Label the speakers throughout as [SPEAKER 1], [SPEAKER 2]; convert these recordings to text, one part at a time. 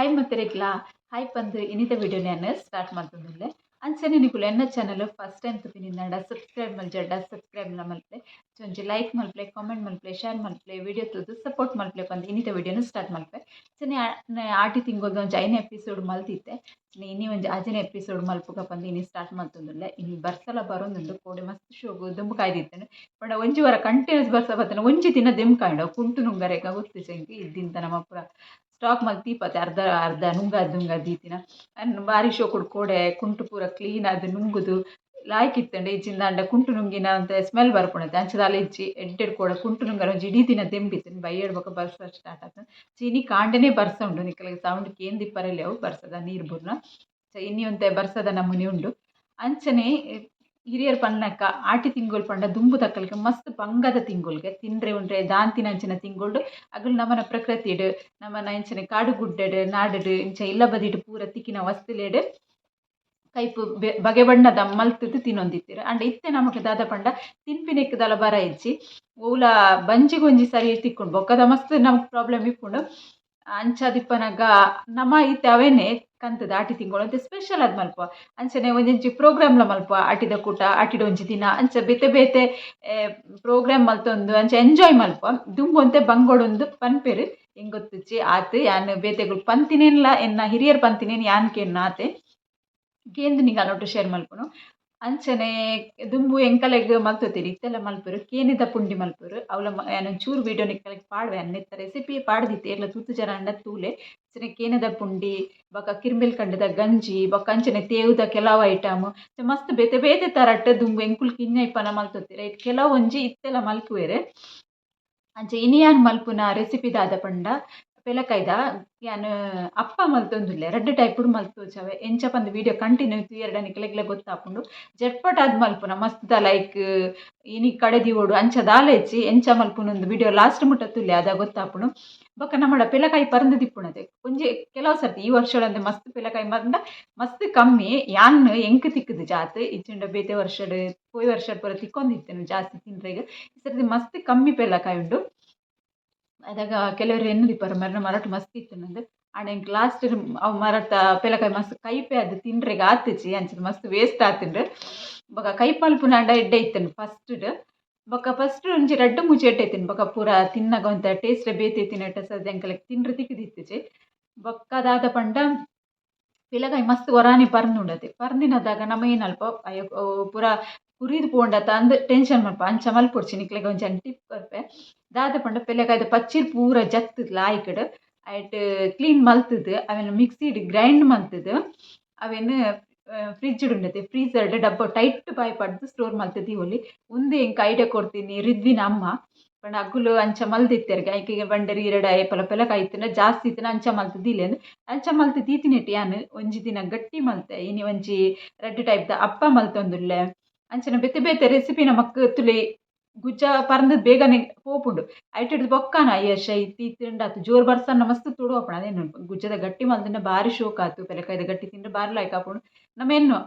[SPEAKER 1] Hi ಮತ್ತೆರೆಗ್ಲ hi ಪಂದ್ ಇನಿತ video ನಾನು ಸ್ಟಾರ್ಟ್ ಮಾಡ್ತಿದ್ದೆ ಅಂಚನೆ ನಿಕುಲು ಎನ್ನ ಚಾನಲ್ ಫಸ್ಟ್ ಟೈಮ್ ತುಪಿನಿಂದ ಸಬ್ಸ್ಕ್ರೈಬ್ ಮಲ್ಜಡ್ಡ ಸಬ್ಸ್ಕ್ರೈಬ್ ಮಲ್ಪೆ ಒಂಜಿ ಲೈಕ್ ಮಲ್ಪೆ ಕಾಮೆಂಟ್ ಮಲ್ಪೆ ಶೇರ್ ಮಲ್ಪೆ ವಿಡಿಯೋ ತುದು ಸಪೋರ್ಟ್ ಮಲ್ಪೆ ಪಂದ್ ಇನಿತ ವಿಡಿಯೋನು ಸ್ಟಾರ್ಟ್ ಮಲ್ಪೆ ಸನೆ ಆಟಿ ತಿಂಗೋದು ಒಂದು ಐನೇ ಎಪಿಸೋಡ್ ಮಲ್ತಿತ್ತೆ ಇನಿ ಒಂದು ಆಜನೆ ಎಪಿಸೋಡ್ ಮಲ್ಪುಗ ಬಂದು ಇನಿ ಸ್ಟಾರ್ಟ್ ಮಲ್ತೊಂದುಲ್ಲೆ ಇನ್ನು ಬರ್ಸಲ ಬರೋದೊಂದು ಕೋಡೆ ಮಸ್ತ್ ಶೋಗು ದುಂಬು ಕಾಯ್ದಿತ್ತೇನೆ ಬಟ್ ಒಂಜಿ ವಾರ ಕಂಟಿನ್ಯೂಸ್ ಬರ್ಸ ಬತ್ತನ ಒಂಜಿ ದಿನ ದೆಮ್ ಕಾಂಡ ಕುಂಟು ನುಂಗರೆಗ ಗೊತ್ತು ಚಂಕಿ ಇದ್ದಿಂತ ನಮ್ಮ ಪೂರ ಸ್ಟಾಕ್ ಮಲ್ತ್ ತೀಪತ್ತೆ ಅರ್ಧ ಅರ್ಧ ನುಂಗ ದುಂಗ ದೀತಿನ ಅನ್ ಬಾರಿ ಶೋಕುಡು ಕೋಡೆ ಕುಂಟು ಪೂರ ಕ್ಲೀನ್ ಆದ್ ನುಂಗುದು. ಲಾಯ್ಕ್ ಇತ್ತಂಡೆ ಇಜ್ಜಿಂದ ಅಂಡ ಕುಂಟು ನುಂಗಿನ ಅಂತ ಸ್ಮೆಲ್ ಬರ್ಪುಣತೆ ಅಂಚದ ಅಲ್ಲ ಇಜ್ಜಿ ಎಡ್ಡೆಡ್ ಕೋಡ, ಕುಂಟು ನುಂಗರ ಒಂಜಿ ಇಡೀ ದಿನ ದೆಂಬಿತ್ತು ಬೈಯಡ್ ಬೊಕ ಬರ್ಸ ಸ್ಟಾರ್ಟ್ ಆತನ ಚೀನಿ ಕಾಂಡನೆ ಬರ್ಸ ಉಂಡು ನಿಕ್ಕಲಿಗೆ ಸೌಂಡ್ ಕೇನ್ ದಿಪ್ಪರಲ್ಲಿ ಅವು, ಬರ್ಸದ ನೀರು ಬುರ್ನ. ಇನ್ನಿ ಒಂತೆ ಬರ್ಸದ ನಮೂನೆ ಉಂಡು. ಅಂಚನೆ ಹಿರಿಯರ್ ಪನ್ನಕ್ಕ ಆಟಿ ತಿಂಗೊಲ್ ಪಂಡ ದುಂಬು ತಕ್ಕಲ್ಗೆ ಮಸ್ತ್ ಪಂಗದ ತಿಂಗೊಲ್ಗೆ ತಿಂಡ್ರೆ ಉಂಡ್ರೆ ದಾಂತಿನ ಅಂಚಿನ ತಿಂಗೊಳ್ಡು, ಅಗಲ್ ನಮನ ಪ್ರಕೃತಿಡ್ ನಮನ ಇಂಚಿನ ಕಾಡು ಗುಡ್ಡಡ್, ನಾಡಡ್, ಇಂಚ ಇಲ್ಲ ಬದಿಡ್ ಪೂರ ತಿಕ್ಕಿನ ವಸ್ತುಲೆಡ್ ಕೈಪು ಬಗೆ ಬಣ್ಣದ ಮಲ್ತದ್ದು ತಿನ್ನೊಂದಿತ್ತೀರ ಅಂಡ್ ಇತ್ತೆ ನಮಕ್ ದಾದ ಪಂಡ ತಿನ್ಪಿನೆಕ್ಕದಲ ಬರ ಇಜ್ಜಿ ಓಲ ಬಂಜಿಗೊಂಜಿ ಸರಿ ತಿಕ್ಕೊಂಡು ಬೊಕ್ಕದ ಮಸ್ತ್ ನಮಗೆ ಪ್ರಾಬ್ಲಮ್ ಇಪ್ಪುಂಡು. ಅಂಚ ದಿಪ್ಪನಗ ನಮ ಇತ್ತೆ ಅವೇನೆ ಕಂತದ ದಾಟಿ ತಿಂಗಳು ಅಂತ ಸ್ಪೆಷಲ್ ಅದು ಮಲ್ಪ ಅಂಚನೆ ಒಂಜಿ ಪ್ರೋಗ್ರಾಮ್ಲ ಮಲ್ಪ ಆಟಿದ ಕೂಟ ಆಟಿಡ ಒಂಜಿ ದಿನ, ಅಂಚ ಬೇತೆ ಬೇತೆ ಪ್ರೋಗ್ರಾಮ್ ಮಲ್ತೊಂದು, ಅಂಚ ಎಂಜಾಯ್ ಮಲ್ಪ ದುಂಬೊಂತೆ ಬಂಗೊಡೊಂದು ಪನ್ಪೆರ್, ಹೆಂಗ್ ಗೊತ್ತಿಚ್ಚಿ ಆತ್, ಯಾನ್ ಬೇತೆಗಳು ಪಂತಿನೇನ್ಲ, ಎನ್ನ ಹಿರಿಯರ್ ಪಂತಿನೇನು ಯಾನ್ ಕೇನ್ ಆತೆ? ಕೇಂದು ನಿಂಗಲೊಟ್ಟು ಶೇರ್ ಮಲ್ಪುನು. ಅಂಚನೆ ದುಂಬು ಎಂಕಲೆಗ್ ಮಲ್ತೊತಿರಿ? ಇತ್ತೆಲ್ಲ ಮಲ್ಪರು, ಕೇನಿದ ಪುಂಡಿ ಮಲ್ಪರು. ಅವಲ ಯಾನ್ ಚೂರು ವಿಡಿಯೋ ನಿಕ್ಕಲೆಗ್ ಪಾಡ್ವೆ. ಅನ್ನಿತ್ತ ರೆಸಿಪಿ ಪಾಡ್ದಿತ್ತೆ. ಎಲ್ಲ ತೂತು ಜನ ಅಂಡ ತೂಲೆ. ಅಂಚನೆ ಕೇನದ ಪುಂಡಿ, ಬೊಕ ಕಿರ್ಮಿಲ್ ಕಂಡದ ಗಂಜಿ, ಬೊಕ ಅಂಚನೆ ತೇವುದ ಕೆಲವು ಐಟಮ್ ಮಸ್ತ್ ಬೇತೆ ಬೇತೆ ತರಟ್ ದುಂಬು ಎಂಕುಲ್ ಕಿನ್ನ ಇಪ್ಪನ ಮಲ್ತೊತ್ತಿರ ಇಟ್ ಕೆಲವೊಂಜಿ ಒಂಜಿ ಇತ್ತೆಲ್ಲ ಮಲ್ಪುವೆರ್ ಅಂಚ ಇನಿಯಾನ್ ಮಲ್ಪುನ ರೆಸಿಪಿ ದಾದ ಪಂಡ ಪೆಲಕೈದ ಯಾನ್, ಅಪ್ಪ ಮಲ್ತೊಂದುಲ್ಲೆ, ರಡ್ಡ್ ಟೈಪುಡು ಮಲ್ತೋಜವೆ ಎಂಚ ಪಂದ್ ವೀಡಿಯೊ ಕಂಟಿನ್ಯೂ ತೂಯೆರ್ಡ ನಿಕ್ಲೆಗ್ಲ ಗೊತ್ತಾಪುಂಡು. ಜಟ್ಪಟ್ ಆದ್ ಮಲ್ಪುನ, ಮಸ್ತ್ ಲೈಕ್, ಇನಿ ಕಡೆದಿ ಓಡು, ಅಂಚ ದಾಲ ಹೆಚ್ಚಿ, ಎಂಚ ಮಲ್ಪುನೊಂದು ವಿಡಿಯೋ ಲಾಸ್ಟ್ ಮುಟ್ಟ ತುಲ್ಲೆ, ಅದ ಗೊತ್ತಾಪುಂಡು. ಬೊಕ ನಮ್ಮಡ ಪೆಲಕಾಯಿ ಪರಂದು ತಿಪ್ಪುನತೆ ಒಂಜಿ ಕೆಲವು ಸರ್ತಿ ಈ ವರ್ಷ ಮಸ್ತ್ ಪೆಲಕಾಯಿ ಮರಂದ, ಮಸ್ತ್ ಕಮ್ಮಿ, ಯಾನ್ ಎಂಕ್ ತಿಕ್ಕುದು ಜಾತ್ ಇಚ್ಚಿಂಡ ಬೇತೆ ವರ್ಷಡ್, ಪೋಯ್ ವರ್ಷಡ್ ಪೂರ ತಿಕ್ಕೊಂದಿತ್ತೇನೆ ಜಾಸ್ತಿ ತಿಂದ್ರೆಗ್. ಈ ಸರ್ತಿ ಮಸ್ತ್ ಕಮ್ಮಿ ಪೆಲಕಾಯಿ ಉಂಡು ಅದಾಗ ಕೆಲವರು ಎನ್ನು ದಿಪ್ಪರ ಮರ ಮರಟ್ ಮಸ್ತ್ ಇತ್ತುನಂದು ಆಂಡ ಎಂಕ್ ಲಾಸ್ಟ್ ಅವು ಮರಟ ಪೆಲಕಾಯಿ ಮಸ್ತ್ ಕೈಪೆ ಅದು ತಿಂಡ್ರೆಗ್ ಆತಿಜಿ ಅಂಚಿನ ಮಸ್ತ್ ವೇಸ್ಟ್ ಆತುಂಡು ಬೊಕ ಕೈ ಪಲ್ಪುನ ಆಂಡ ಎಡ್ಡೆ ಫಸ್ಟ್ ಫಸ್ಟ್ಡ್ ಬೊಕ ಫಸ್ಟ್ ಒಂಜಿ ರಡ್ಡ್ ಮೂಜಿ ಎಡ್ಡೆ ಇತ್ತಿನ, ಬೊಕ ಪೂರ ತಿನ್ನಗ ಒಂತ ಟೇಸ್ಟ್ ಬೇತೆ ತಿನ್ನಟ ಸದ್ ಎಂಕಲೆಗ್ ತಿಂಡ್ರೆ ತಿಕ್ಕುದಿತ್ತಿಜಿ ಬೊಕ್ಕ ದಾದ ಪಂಡ ಪೆಲಕಾಯಿ ಮಸ್ತ್ ಒರಾನಿ ಪರ್ಂದುಂಡತೆ. ಪರ್ಂದಿನದಾಗ ನಮ ಏನ್ ಅಲ್ಪ ಅಯ್ಯೋ ಪೂರ ಕುರಿದು ಪೋಂಡತ ಅಂದ್ ಟೆನ್ಷನ್ ಮಲ್ಪ ಅಂಚ ಮಲ್ಪೊಡ್ಚಿ, ನಿಕ್ಲೆಗ್ ಒಂಜಿ ಟಿಪ್ ಕೊರ್ಪೆ. ದಾದ ಪಂಡ ಪೆಲಕಾಯ್ದ ಪಚ್ಚಿರ್ ಪೂರ ಜತ್ತುದು ಲಾಯ್ಕಡ್ ಐಟ್ ಕ್ಲೀನ್ ಮಲ್ತುದು ಅವೆನ್ ಮಿಕ್ಸಿಡ್ ಗ್ರೈಂಡ್ ಮಲ್ತುದು ಅವೆನ್ ಫ್ರಿಜ್ ಉಂಡತೆ ಫ್ರೀಜರ್ಡ್ ಡಬ್ಬ ಟೈಟ್ ಬಾಯ್ ಪಡ್ದು ಸ್ಟೋರ್ ಮಲ್ತದಿ ಒಲಿ ಉಂದು ಎಂಕ್ ಐಡಿಯಾ ಕೊಡ್ತೀನಿ ರಿದ್ವಿನ ಅಮ್ಮ ಪಂಡ ಅಗುಲು ಅಂಚ ಮಲ್ದಿತ್ತೆರ್ಗ ಐಕೆಗೆ ಬಂಡರಿ ಇರಡ ಪಲ ಪೆಲಕಾಯಿ ಇತ್ತಿನ ಜಾಸ್ತಿ ಇತ್ತಿನ ಅಂಚ ಮಲ್ತು ದೀಲೆಂದು ಅಂಚ ಮಲ್ತು ದೀತಿನೆಟ್ ಯಾನ್ ಒಂಜಿ ದಿನ ಗಟ್ಟಿ ಮಲ್ತೆ ಇನಿ ಒಂಜಿ ರೆಡ್ ಟೈಪ್ದ ಅಪ್ಪ ಮಲ್ತೊಂದುಲ್ಲೆ ಅಂಚನ ಬೇತೆ ಬೇತೆ ರೆಸಿಪಿ ನಮಕ್ ತುಲೆ ಗುಜ್ಜ ಪರ್ಂದ್ ಬೇಗನೆ ಪೋಪುಂಡು ಐಟ್ ಬೊಕ್ಕನ ಅಯ್ಯಶೈತಿ ತಿಂಡ ಆತು ಜೋರ್ ಬರ್ಸನ್ನ ಮಸ್ತ್ ತುಡು ಆಪುಂಡು ಅದೇನು ಗುಜ್ಜದ ಗಟ್ಟಿ ಮಲ್ದಿನ ಭಾರಿ ಶೋಕ್ ಆತು. ಪೆಲಕಾಯ್ದ ಗಟ್ಟಿ ತಿಂದ್ರೆ ಬಾರಿ ಲಾಯ್ಕ ಆಪುಂಡು. ನಮ್ಮೆನ್ನು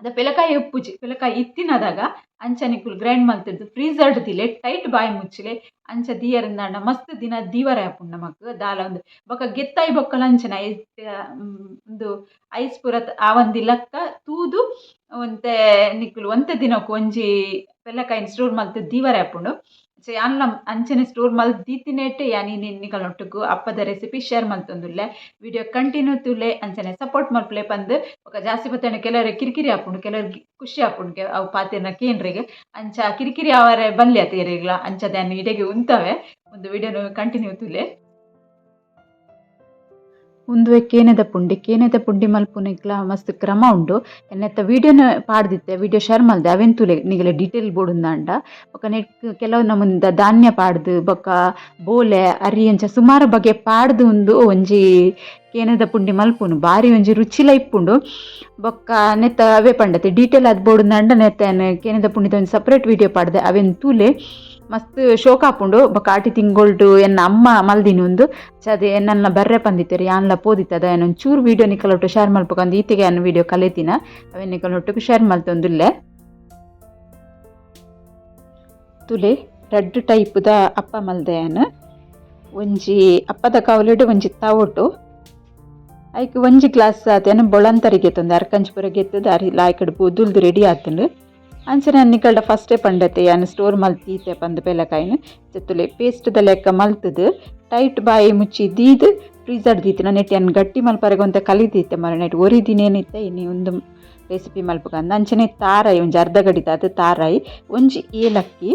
[SPEAKER 1] ಅದ ಪೆಲಕಾಯಿ ಉಪ್ಪುಜಿ, ಪೆಲಕಾಯಿ ಇತ್ತಿನದಾಗ ಅಂಚ ನಿಕುಲು ಗ್ರೈಂಡ್ ಮಲ್ತಿದ್ದು ಫ್ರೀಜರ್ಡ್ ದಿಲೆ ಟೈಟ್ ಬಾಯಿ ಮುಚ್ಚಲೆ, ಅಂಚ ದಿಯರಿಂದ ಮಸ್ತ್ ದಿನ ದೀವರ ಆಪುಂಡು ನಮಕ್. ದಾಲ ಒಂದು ಬೊಕ್ಕ ಗೆತ್ತಾಯಿ ಬೊಕ್ಕಲ ಅಂಚನ ಒಂದು ಐಸ್ ಪುರ ಆ ಒಂದಿಲ್ಲಕ್ಕ ಲಕ್ಕ ತೂದು ಒಂತೆ, ನಿಕ್ಕುಲು ಒಂತೆ ದಿನಕ್ಕೆ ಒಂಜಿ ಸ್ಟೋರ್ ಮಲ್ತ್ ದೀವರೆ ಆಪುಂಡು ಯಾನ್ಲ ಅಂಚನೆ ಸ್ಟೋರ್ ಮಲ್ತ್ ಯಾನಿ ಯಾನ್ ನಿಕಲ್ನೊಟ್ಟುಗು ಅಪ್ಪದ ರೆಸಿಪಿ ಶೇರ್ ಮಲ್ತೊಂದುಲ್ಲೆ. ವಿಡಿಯೋ ಕಂಟಿನ್ಯೂ ತುಲೆ ಅಂಚನೆ ಸಪೋರ್ಟ್ ಮಲ್ಪಲೆ ಪಂದ್ ಬೊಕ ಜಾಸ್ತಿ ಬತ್ತಂಡ ಕೆಲವರು ಕಿರಿಕಿರಿ ಆಪುಂಡು ಕೆಲವರು ಖುಷಿ ಆಪುಂಡು ಅವು ಪಾತೆರ್ನ ಕೇನ್ರಿಗೆ ಅಂಚ ಕಿರಿಕಿರಿ ಆವರೆ ಬಲ್ಲಿ ಆತೆರೆಗ್ಲ ಅಂಚ ದ್ಯಾನ್ ಇಡೆಗೆ ಉಂತವೆ, ಒಂದು ವಿಡಿಯೋನು ಕಂಟಿನ್ಯೂ ತುಲೆ ಉಂದುವೆ ಕೇನೆದ ಪುಂಡಿ ಕೇನೆದ ಪುಂಡಿ ಮಲ್ಪುನಿಕ್ಲ ಮಸ್ತ್ ಕ್ರಮ ಉಂಡು. ಎನ್ನೆತ್ತ ವಿಡಿಯೋನ ಪಾಡ್ದಿತ್ತೆ, ವಿಡಿಯೋ ಶೇರ್ ಮಲ್ದೆ ಅವೆನ್ ತುಲೆ ನಿಗಲ ಡೀಟೇಲ್ ಬೋಡುಂದಾಂಡ ಬೊಕ ನೆಟ್ ಕೆಲವು ನಮ್ಮಿಂದ ಧಾನ್ಯ ಪಾಡ್ದು, ಬೊಕ ಬೋಲೆ, ಅರಿ ಅಂಚ ಸುಮಾರು ಬಗೆ ಪಾಡ್ದು ಉಂದು ಒಂಜಿ ಕೇನೆದ ಪುಂಡಿ ಮಲ್ಪುನು ಬಾರಿ ಒಂಜಿ ರುಚಿಲ ಇಪ್ಪುಂಡು ಬೊಕ್ಕ ನೆತ್ತ ಅವೇ ಪಂಡತೆ ಡೀಟೇಲ್ ಆದ್ ನಂಡ ನೆತ್ತ ಕೇನದ ಪುಂಡಿದ ಒಂಜಿ ಸಪ್ರೇಟ್ ವಿಡಿಯೋ ಪಾಡ್ದೆ, ಅವೆನ್ ತೂಲೆ ಮಸ್ತ್ ಶೋಕ್ ಆಪುಂಡು ಬೊಕ ಆಟಿ ತಿಂಗೊಳ್ಡು ಎನ್ನ ಅಮ್ಮ ಮಲ್ದಿನಿ ಒಂದು ಚದೆ ನನ್ನ ಬರ್ರೆ ಪಂದಿತ್ತೆರ್ ಯಾನ್ಲ ಪೋದಿತ್ತದ ಏನೊಂದು ಚೂರು ವಿಡಿಯೋ ನಿಕಲೊಟ್ಟು ಶೇರ್ ಮಲ್ಪಕಂದು ಈತೆಗೆ ಅನ್ನ ವಿಡಿಯೋ ಕಲೆತಿನ ನಿಕಲ್ ನಿಕಲೊಟ್ಟುಗು ಶೇರ್ ಮಲ್ತೊಂದುಲ್ಲೆ. ತುಲೆ ರೆಡ್ ಟೈಪ್ದ ಅಪ್ಪ ಮಲ್ದೆ ಏನು ಒಂಜಿ ಅಪ್ಪದ ಕಾವಲಿಡು ಒಂಜಿ ತವೊಟು. ಐಕ್ ಒಂಜಿ ಗ್ಲಾಸ್ ಆತೇನು ಬೊಳಂತರಿಗೆ ತಂದು ಅರ್ಕಂಚ್ ಪೂರ ದಾರಿ ಅರಿ ಲಾಯ್ಕಡ್ ಬೊದುಲ್ದು ರೆಡಿ ಆತುಂಡು. ಅಂಚನೆ ಅನ್ನಿಕಲ್ಡ ಫಸ್ಟೇ ಪಂಡತೆ, ಯಾನು ಸ್ಟೋರ್ ಮಲ್ತೀತೆ ಪಂದ್ ಪೆಲಕಾಯಿನ. ಜೊತ್ತುಲೆ ಪೇಸ್ಟ್ದ ಲೆಕ್ಕ ಮಲ್ತದು ಟೈಟ್ ಬಾಯಿ ಮುಚ್ಚಿ ದೀದ್ ಫ್ರೀಜರ್ ದೀತಿನ ನೆಟ್ ಯಾನ್ ಗಟ್ಟಿ ಮಲ್ಪರಗೊಂತ ಕಲಿದೀತೆ ಮರ. ನೆಟ್ ಒರಿದಿನೇನಿತ್ತೆ ಇನ್ನು ಒಂದು ರೆಸಿಪಿ ಮಲ್ಪಕಂದ ಅಂಚನೆ ತಾರಾಯಿ, ಒಂಜಿ ಅರ್ಧ ಗಡಿತ ಅದು ತಾರಾಯಿ, ಒಂಜಿ ಏಲಕ್ಕಿ,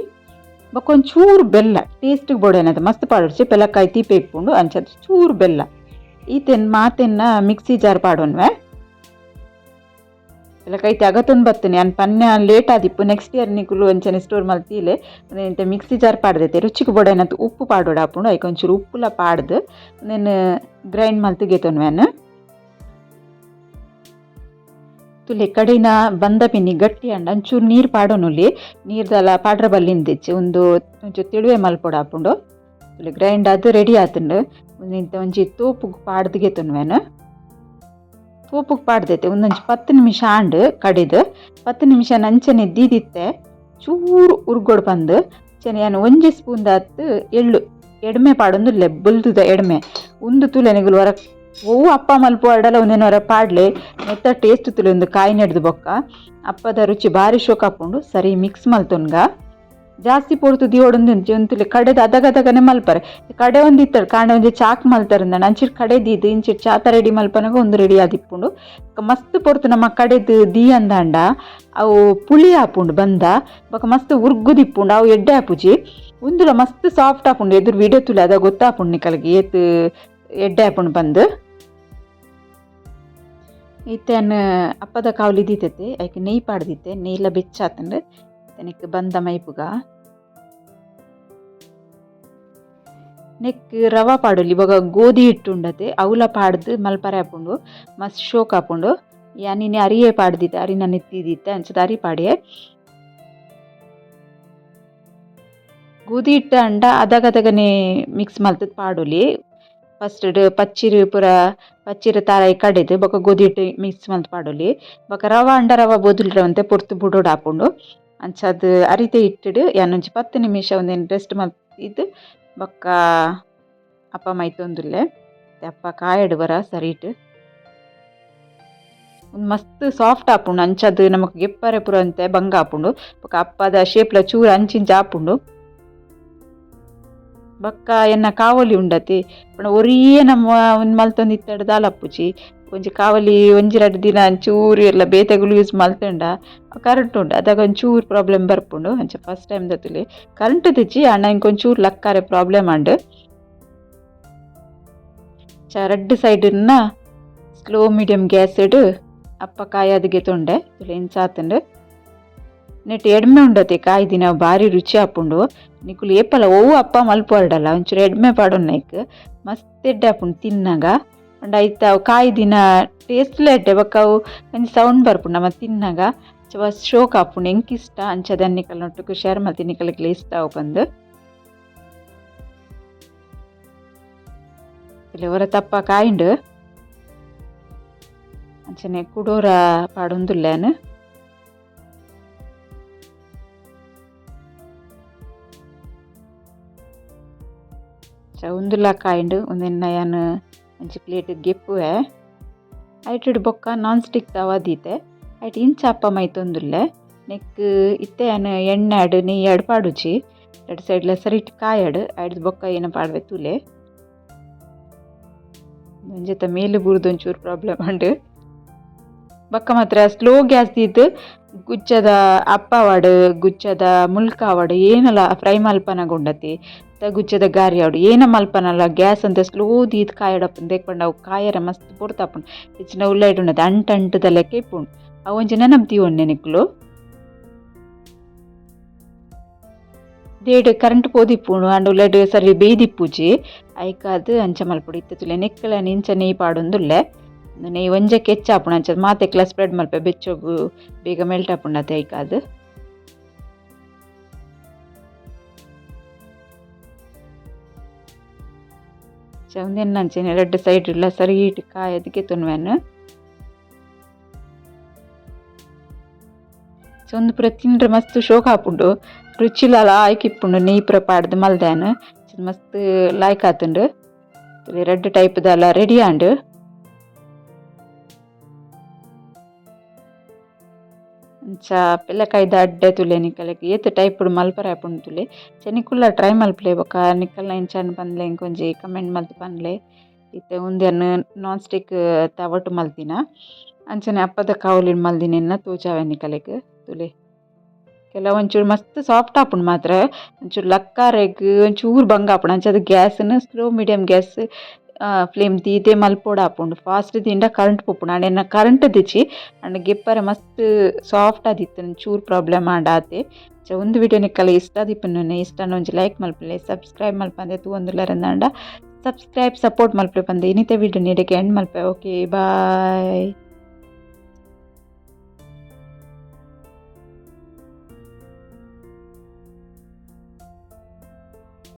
[SPEAKER 1] ಬೊಕೊಂಚೂರು ಬೆಲ್ಲ ಟೇಸ್ಟಿಗೆ ಬೋಡೇನದು, ಮಸ್ತ್ ಪಾಡೋಡ್ಸಿ ಪೆಲಕಾಯಿ, ತೀಪೆ ಇಪ್ಪುಂಡು ಅಂಚನೆ ಚೂರು ಬೆಲ್ಲ. ಈತೆನ್ ಮಾತೆನ್ನ ಮಿಕ್ಸಿ ಜಾರ್ ಪಾಡೋನ್ವೆ. ಪೆಲಕಾಯಿ ಅಗತೊಂದು ಬರ್ತೀನಿ. ಅನ್ ಪನ್ಯ ಲೇಟ್ ಆದಿಪ್ಪು. ನೆಕ್ಸ್ಟ್ ಇಯರ್ ನಿಕುಲು ಒಂಚನೆ ಸ್ಟೋರ್ ಮಲ್ತಿಲೆ ಇಂತ ಮಿಕ್ಸಿ ಜಾರ್ ಪಾಡ್ದೈತೆ. ರುಚಿಗೆ ಬೋಡೇನತ್ ಉಪ್ಪು ಪಾಡೋಡ ಆಪುಂಡು ಐಕ್ ಒಂಚೂರು ಉಪ್ಪುಲ ಪಾಡ್ದು నేను ಗ್ರೈಂಡ್ ಮಲ್ತಿಗೆತೊನ್ವೆನ್ ತುಲೆ ಕಡಿನ ಬಂದ ಪಿನ್ನಿ ಗಟ್ಟಿ ಅಂಡ ಒಂಚೂರು ನೀರು ಪಾಡೋನುಲಿ ನೀರ್ದಲ್ಲ ಪಾಡ್ರ ಬಲ್ಲಿಂದಿಚ್ಚು ಒಂದು ಒಂಚೂರು ತಿಳುವೆ ಮಲ್ಪೊಡ ತುಲೆ ಗ್ರೈಂಡ್ ಅದು ರೆಡಿ ಆತುಂಡು. ಒಂಜಿ ತೋಪುಗ್ ಪಾಡ್ದಿಗೆತೊನ್ವೆನ್ ತೋಪುಗ್ ಪಾಡ್ದೈತೆ ಒಂದೊಂಜಿ ಪತ್ತು ನಿಮಿಷ ಆಂಡ್ ಕಡಿದು. ಪತ್ತು ನಿಮಿಷ ನಂಚನೆ ದೀದಿತ್ತೆ ಚೂರು ಉರ್ಗೊಡ್ ಬಂದು. ಚೆನ್ನ ಒಂಜಿ ಸ್ಪೂನ್ ದಾತ್ ಎಳ್ಳು, ಎಡ್ಮೆ ಪಾಡೊಂದು ಲೆಬ್ಬಲ್ದುದ ಎಡ್ಮೆ. ಉಂದು ತುಲೆನಿಗುಲು ಹೊರ ಒವ್ವು ಅಪ್ಪ ಮಲ್ಪ ಅಡಲ ಒಂದೇನು ಹೊರ ಪಾಡ್ಲೆ ಮೆತ್ತ ಟೇಸ್ಟ್ ತುಲೆ ಒಂದು ಕಾಯಿ ನೆಡ್ದು ಬೊಕ್ಕ. ಅಪ್ಪದ ರುಚಿ ಭಾರಿ ಶೋಕ್ ಹಾಕೊಂಡು ಸರಿ ಮಿಕ್ಸ್ ಮಲ್ತೊನ್ಗ. ಜಾಸ್ತಿ ಪೊರ್ತು ದಿಯೋಡೊಂದು ಒಂತುಲೆ ಕಡೆದ ಅದಗದಗನೆ ಮಲ್ಪರೆ. ಕಡೆ ಒಂದು ಇತ್ತಡ್ ಕಾಂಡೆ ಒಂಜಿ ಚಾಕ್ ಮಲ್ತರಂದ ಅಂಚಿರ್ ಕಡೆ ಇದು ಇಂಚಿರ್ ಚಾತ ರೆಡಿ ಮಲ್ಪನಾಗ ಒಂದು ರೆಡಿ ಆದಿಪ್ಪುಂಡು. ಮಸ್ತ್ ಪೊರ್ತು ನಮ್ಮ ಕಡೆದು ದಿ ಅಂದಾಂಡ, ಅವು ಪುಳಿ ಆಪುಂಡು, ಬಂದ. ಬೊಕ ಮಸ್ತ್ ಉರ್ಗುದಿಪ್ಪುಂಡು, ಅವು ಎಡ್ಡೆ ಆಪುಜಿ. ಉಂದುಲ ಮಸ್ತ್ ಸಾಫ್ಟ್ ಆಪುಂಡು, ಎದುರು ವಿಡಿಯೋ ತುಲೆ ಅದ ಗೊತ್ತಾಪುಂಡು ನಿಕಲ್ಗೆ ಏತ್ ಎಡ್ಡೆ ಆಪುಂಡು ಬಂದು. ಈತನ್ ಅಪ್ಪದ ಕಾವಲಿ ದೀತೈತೆ ಐಕ್ ನೆಯ್ ಪಾಡ್ದಿತ್ತೆ, ನೆಯ್ಲ ಬೆಚ್ಚಾತಂಡು. ನೆಕ್ ಬಂದ ಮೈಪುಗ ನೆಕ್ ರವ ಪಾಡೊಲಿ ಇವಾಗ ಗೋಧಿ ಹಿಟ್ಟು ಉಂಡತೆ ಅವಲ ಪಾಡ್ದು ಮಲ್ಪರೆ ಆಪುಂಡು ಮಸ್ತ್ ಶೋಕ್ ಆಪುಂಡು ಯಾನಿನಿ ಅರಿಯೇ ಪಾಡ್ದಿತ್ತೆ ಅರಿನ ನೆತ್ತಿದಿತ್ತೆ ಅಂಚದ ಅರಿ ಪಾಡ್ಯೆ ಗೋಧಿ ಹಿಟ್ಟು ಅಂಡ ಅದಗದಗನೆ ಮಿಕ್ಸ್ ಮಲ್ತದ ಪಾಡೊಲಿ ಫಸ್ಟ್ ಪಚ್ಚಿರ್ ಪೂರ ಪಚ್ಚಿರ್ ತಾರಾಯಿ ಕಡೆದು ಬೊಕ ಗೋಧಿ ಹಿಟ್ಟು ಮಿಕ್ಸ್ ಮಲ್ತ್ ಪಾಡೊಲಿ ಬೊಕ ರವಾ ಅಂಡ ರವ ಬೊದುಲ್ ರವಂತೆ ಪೊರ್ತು ಬುಡೋಡ್ ಆಪುಂಡು ಅಂಚಾದ್ ಅರಿತೆ ಇಟ್ಟುಡು ಯಾನೊಂಜಿ ಪತ್ತು ನಿಮಿಷ ಒಂದೇನು ರೆಸ್ಟ್ ಮಲ್ತಿದ್ದು ಬೊಕ್ಕ ಅಪ್ಪ ಮೈತೊಂದುಲ್ಲೆ ಅಪ್ಪ ಕಾಯಡ್ ಬರ ಸರಿಟ್ ಒಂದು ಮಸ್ತ್ ಸಾಫ್ಟ್ ಆಪುಂಡು ಅಂಚದ್ ನಮಕ್ ಗೆಪ್ಪರೆ ಪೂರ ಅಂತೆ ಬಂಗ ಆಪುಂಡು ಬೊಕ ಅಪ್ಪದ ಶೇಪ್ಲ ಚೂರು ಅಂಚಿಂಚ ಆಪುಂಡು ಬೊಕ್ಕ ಎನ್ನ ಕಾವಲಿ ಉಂಡತಿ ಪಂಡ ಒರಿಯೇ ನಮ್ಮ ಒಂದು ಮಲ್ತೊಂದು ಇತ್ತಡ್ ದಾಲಪ್ಪುಜಿ ಒಂಜಿ ಕಾವಲಿ ಒಂಜಿ ರಡ್ಡ್ ದಿನ ಚೂರು ಎಲ್ಲ ಬೇತೆಗಳು ಯೂಸ್ ಮಲ್ತಂಡ ಕರೆಂಟ್ ಉಂಡು ಅದಾಗ ಒಂಚೂರು ಪ್ರಾಬ್ಲಮ್ ಬರ್ಪುಂಡು. ಅಂಚ ಫಸ್ಟ್ ಟೈಮ್ ದತ್ತುಲಿ. ಕರೆಂಟ್ ತಿಚ್ಚಿ ಅಣ್ಣ ಇಂಕೊಂಚೂರು ಲಕ್ಕಾರೆ ಪ್ರಾಬ್ಲಮ್ ಅಂಡ್ ಚ ರಡ್ಡ್ ಸೈಡ್ನ ಸ್ಲೋ ಮೀಡಿಯಂ ಗ್ಯಾಸ್ ಇಡು ಅಪ್ಪ ಕಾಯದಿಗೆ ತೊಂಡೆ. ತುಲೆ ಇಂಚಾತಂಡು ನೆಟ್ ಎಡ್ಮೆ ಉಂಡತೆ ಕಾಯಿ ದಿನ ಭಾರಿ ರುಚಿ ಆಪುಂಡು. ನಿಕುಲು ಏಪಲ ಒವ್ವು ಅಪ್ಪ ಮಲ್ಪೊರ್ಡಲ್ಲ ಒಂಚೂರು ಎಡ್ಮೆ ಪಾಡು ನೈಕ್. ಮಸ್ತ್ ಎಡ್ಡೆ ಆಪುಂಡು ತಿನ್ನಗ. ಅಂಡ್ ಐತ ಅವು ಕಾಯಿ ದಿನ ಟೇಸ್ಟ್ಲೆ ಎಡ್ಡೆ ಬೊಕ್ಕ ಅವು ಒಂಜಿ ಸೌಂಡ್ ಬರ್ಪುಂಡು ನಮ್ಮ ತಿನ್ನಗ. ಮಸ್ತ್ ಶೋಕ್ ಆಪುಂಡು ಎಂಕ್ ಇಷ್ಟ ಅಂಚದ ನಿಕಲ್ ನೊಟ್ಟುಗು ಶೇರ್ ಮಲ್ತಿ ನಿಕಲ್ಗೆ ಇಷ್ಟ ಅವು ಬಂದು. ಇಲ್ಲಿ ಹೊರ ತಪ್ಪ ಕಾಯಿಂಡು. ಅಂಚನೆ ಕುಡೋರ ಪಾಡೊಂದುಲ್ಲೇನು. ಉಂದುಲ ಕಾಯಿಂಡು ಉಂದೆನ್ನ ಯಾನ್ ಒಂಜಿ ಪ್ಲೇಟ್ ಗೆಪ್ಪುವೆ ಐಟ್ ಬೊಕ್ಕ ನಾನ್ ಸ್ಟಿಕ್ ತವ ದೀತೆ ಐಟ್ ಇಂಚ ಅಪ್ಪ ಮೈತೊಂದುಲ್ಲೆ. ನೆಕ್ ಇತ್ತೆ ಯಾನ್ ಎಣ್ಣೆ ಆಡು ನೆಯ್ಯಿ ಆಡ್ ಪಾಡುಜಿ ಎರಡು ಸೈಡ್ಲ ಸರಿಟ್ ಕಾಯಡ್ ಐಡ್ದು ಬೊಕ್ಕ ಏನು ಪಾಡ್ವೆ ತುಲೆ ಒಂಜೆತ ಮೇಲು ಬುರ್ದು ಒಂಚೂರು ಪ್ರಾಬ್ಲಮ್ ಉಂಡು. ಬೊಕ್ಕ ಮಾತ್ರ ಸ್ಲೋ ಗ್ಯಾಸ್ ದೀದ್ ಗುಚ್ಚದ ಅಪ್ಪವಾಡು ಗುಚ್ಚದ ಮುಲ್ಕಾವಾಡು ಏನಲ ಫ್ರೈ ಮಲ್ಪನಗುಂಡತಿ? ಗುಚ್ಚದ ಗಾರಿ ಏನ ಮಲ್ಪನಲ್ಲ? ಗ್ಯಾಸ್ ಅಂತ ಸ್ಲೋ ದೀದ್ ಕಾಯಡಪ್ಪನ್ ದೇಕ್ಪಂಡ ಅವು ಕಾಯರ ಮಸ್ತ್ ಪೊರ್ತಾಪುಂಡು ಹೆಚ್ಚಿನ ಉಳ್ಳಾಯ್ಡ್ ಉಂಡದ ಅಂಟ ಅಂಟದ ಲೆಕ್ಕ ಇಪ್ಪುಂಡು ಅವು ಒಂಜಿ ನೆನಪು ತೀವೊಂಡೆ ನಿಕ್ಲು. ದೇಡ್ ಕರೆಂಟ್ ಪೋದಿಪ್ಪುಂಡು ಆಂಡ ಉಳ್ಳಾಯ್ಡ್ ಸರಿ ಬೇಯ್ದಿಪ್ಪುಜಿ ಐಕಾದ್ ಅಂಚ ಮಲ್ಪುಡು. ಇತ್ತೆ ತುಲೆ ನೆಕ್ಕಲ ನಿಂಚ ನೆಯ್ ಪಾಡೊಂದುಲ್ಲೆ ನೆಯ್ ಆಪುಣ ಹೆಚ್ಚಾಪುಂಡು ಅಂಚ ಮಾತೆಕ್ಲ ಸ್ಪ್ರೆಡ್ ಮಲ್ಪೆ ಬೆಚ್ಚೋಗು ಬೇಗ ಮೆಲ್ಟ್ ಆಪುಂಡು ಅದು ಚಂದೆನ್ನಂಚೆನೆ ಎರಡು ಸೈಡ್ ಇಲ್ಲ ಸರಿ ಇಟ್ಟು ತುನ್ವೆನ್ ಚೊಂದು ಪೂರ ತಿಂಡ್ರೆ ಮಸ್ತ್ ಶೋಕ ಆಪುಂಡು ರುಚಿಲ ಲಾಯ್ಕ್ ಇಪ್ಪುಂಡು ನೆಯ್ ಪೂರ ಮಸ್ತ್ ಲಾಯ್ಕ್ ಆತುಂಡು ರೆಡ್ ಟೈಪ್ ದಾಲ ರೆಡಿ ಆಂಡ್ ಅಂಚ ಪಿಲ್ಲಕಾಯ್ದ ಅಡ್ಡೆ ತುಲೆ ನಿಕಲೆಗ್ ಏತ್ ಟೈಪುಡು ಮಲ್ಪರೆ ಆಪುಂಡು ತುಲೆ ನಿಕುಲ್ಲ ಟ್ರೈ ಮಲ್ಪಲೆ ಬೊಕ ನಿಕಲ್ನ ಇಂಚಾಂಡ್ ಪನ್ಲೆ ಎಂಕೊಂಜಿ ಕಮೆಂಟ್ ಮಲ್ತ್ ಪನ್ಲೆ ಇತ್ತೆ ಉಂದೆನ್ ನಾನ್ ಸ್ಟಿಕ್ ತವಟ್ ಮಲ್ತಿನ ಅಂಚನೆ ಅಪ್ಪದ ಕಾವಲಿನ್ ಮಲ್ದಿನೆನ್ನ ತೋಜಾವೆ ನಿಕಲೆಗ್ ತುಲೆ ಕೆಲವು ಒಂಚೂರು ಮಸ್ತ್ ಸಾಫ್ಟ್ ಆಪುಂಡು ಮಾತ್ರ ಒಂಚೂರು ಲಕ್ಕಾರೆಗ್ ಒಂಚೂರು ಬಂಗ ಆಪುಂಡು ಅಂಚಾದ್ ಗ್ಯಾಸ್ನ್ ಸ್ಲೋ ಮೀಡಿಯಂ ಗ್ಯಾಸ್ ಫ್ಲೇಮ್ ದೀದೆ ಮಲ್ಪೋಡ ಆಪುಂಡು ಫಾಸ್ಟ್ ದಿಂಡ ಕರೆಂಟ್ ಆಂಡ ಎನ್ನ ಕರೆಂಟ್ ದಿಚ್ಚಿ ಆಂಡ ಗೆಪ್ಪರೆ ಮಸ್ತ್ ಸಾಫ್ಟ್ ಆದಿತ್ತು ಚೂರು ಪ್ರಾಬ್ಲಮ್ ಆಂಡ ಆತೆ ಅಂಚ ಉಂದು ವಿಡಿಯೋ ನಿಕ್ಕಲ್ಲ ಇಷ್ಟ ಆದಿಪ್ಪುಂಡು ಇಷ್ಟ ಒಂಜಿ ಲೈಕ್ ಮಲ್ಪಲೆ ಸಬ್ಸ್ಕ್ರೈಬ್ ಮಲ್ಪಂದೆ ತೂವೊಂದುಲ್ಲೆರಂದಾಂಡ ಸಬ್ಸ್ಕ್ರೈಬ್ ಸಪೋರ್ಟ್ ಮಲ್ಪೆ ಪಂದೆ ಇನ್ನಿತ ವಿಡಿಯೋ ನೀಡಕ್ಕೆ ಎಂಡ್ ಮಲ್ಪೆ. Okay bye